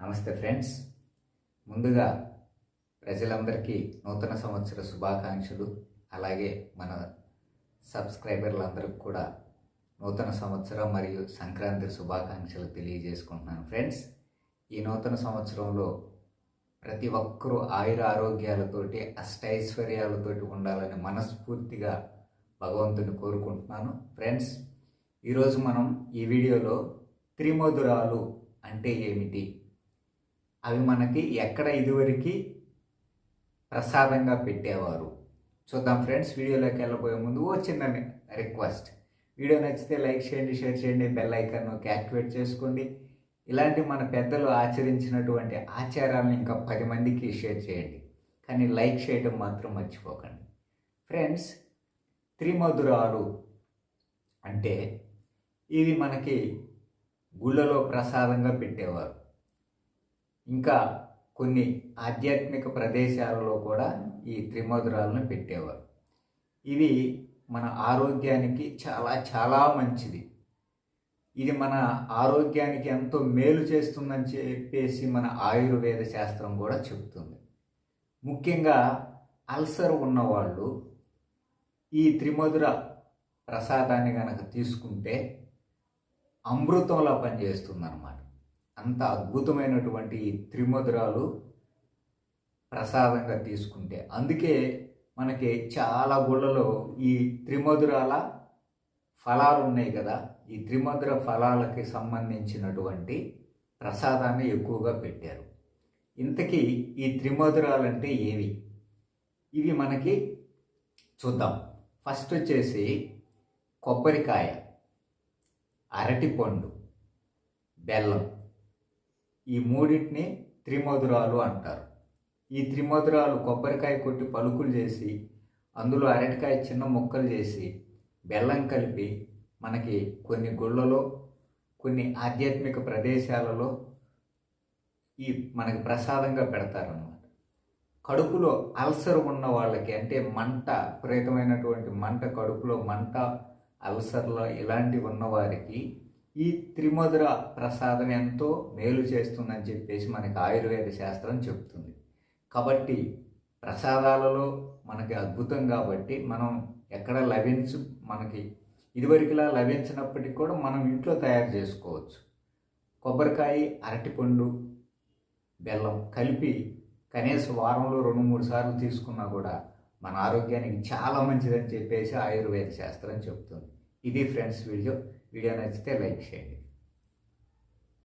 నమస్తే ఫ్రెండ్స్. ముందుగా ప్రజలందరికీ నూతన సంవత్సర శుభాకాంక్షలు. అలాగే మన సబ్స్క్రైబర్లందరికీ కూడా నూతన సంవత్సరం మరియు సంక్రాంతి శుభాకాంక్షలు తెలియజేసుకుంటున్నాను ఫ్రెండ్స్. ఈ నూతన సంవత్సరంలో ప్రతి ఒక్కరూ ఆయుర ఆరోగ్యాలతోటి అష్టైశ్వర్యాలతోటి ఉండాలని మనస్ఫూర్తిగా భగవంతుని కోరుకుంటున్నాను ఫ్రెండ్స్. ఈరోజు మనం ఈ వీడియోలో త్రిమధురాలు అంటే ఏమిటి? అవి మనకి ఎక్కడ ఇదివరకు ప్రసాదంగా పెట్టేవారు. చూద్దాం ఫ్రెండ్స్ వీడియోలోకి వెళ్ళబోయే ముందు ఓ చిన్న రిక్వెస్ట్ వీడియో నచ్చితే లైక్ చేయండి షేర్ చేయండి బెల్ ఐకాన్ యాక్టివేట్ చేసుకోండి. ఇలాంటి మన పెద్దలు ఆచరించినటువంటి ఆచారాలను ఇంకా పది మందికి షేర్ చేయండి. కానీ లైక్ చేయడం మాత్రం మర్చిపోకండి. ఫ్రెండ్స్ త్రిమధురాలు అంటే ఇవి మనకి గుళ్ళలో ప్రసాదంగా పెట్టేవారు. ఇంకా కొన్ని ఆధ్యాత్మిక ప్రదేశాలలో కూడా ఈ త్రిమధురాలను పెట్టేవారు. ఇవి మన ఆరోగ్యానికి చాలా చాలా మంచిది. ఇది మన ఆరోగ్యానికి ఎంతో మేలు చేస్తుందని చెప్పేసి మన ఆయుర్వేద శాస్త్రం కూడా చెబుతుంది. ముఖ్యంగా అల్సర్ ఉన్నవాళ్ళు ఈ త్రిమధుర ప్రసాదాన్ని కనుక తీసుకుంటే అమృతంలా పనిచేస్తుంది అనమాట అంత అద్భుతమైనటువంటి ఈ త్రిమధురాలు ప్రసాదంగా తీసుకుంటే. అందుకే మనకి చాలా గుళ్ళలో ఈ త్రిమధురాల ఫలాలు ఉన్నాయి కదా. ఈ త్రిమధుర ఫలాలకి సంబంధించినటువంటి ప్రసాదాన్ని ఎక్కువగా పెట్టారు. ఇంతకీ ఈ త్రిమధురాలంటే ఏవి? ఇవి మనకి చూద్దాం. ఫస్ట్ వచ్చేసి కొబ్బరికాయ అరటిపండు బెల్లం. ఈ మూడింటిని త్రిమధురాలు అంటారు. ఈ త్రిమధురాలు కొబ్బరికాయ కొట్టి పలుకులు చేసి అందులో అరటికాయ చిన్న ముక్కలు చేసి బెల్లం కలిపి మనకి కొన్ని గుళ్ళలో కొన్ని ఆధ్యాత్మిక ప్రదేశాలలో ఈ మనకి ప్రసాదంగా పెడతారన్నమాట. కడుపులో అల్సర్ ఉన్న వాళ్ళకి అంటే మంట విపరీతమైనటువంటి మంట కడుపులో మంట అల్సర్లో ఇలాంటివి ఉన్నవారికి ఈ త్రిమధుర ప్రసాదం ఎంతో మేలు చేస్తుందని చెప్పేసి మనకి ఆయుర్వేద శాస్త్రం చెప్తుంది కాబట్టి ప్రసాదాలలో మనకి అద్భుతం కాబట్టి మనం ఎక్కడ లభించు మనకి ఇదివరకులా లభించినప్పటికీ కూడా మనం ఇంట్లో తయారు చేసుకోవచ్చు. కొబ్బరికాయ అరటిపండు బెల్లం కలిపి కనీసం వారంలో రెండు మూడు సార్లు తీసుకున్నా కూడా మన ఆరోగ్యానికి చాలా మంచిదని చెప్పేసి ఆయుర్వేద శాస్త్రం చెప్తుంది ఇది ఫ్రెండ్స్ వీడియో. వీడియో నచ్చితే లైక్ చేయండి.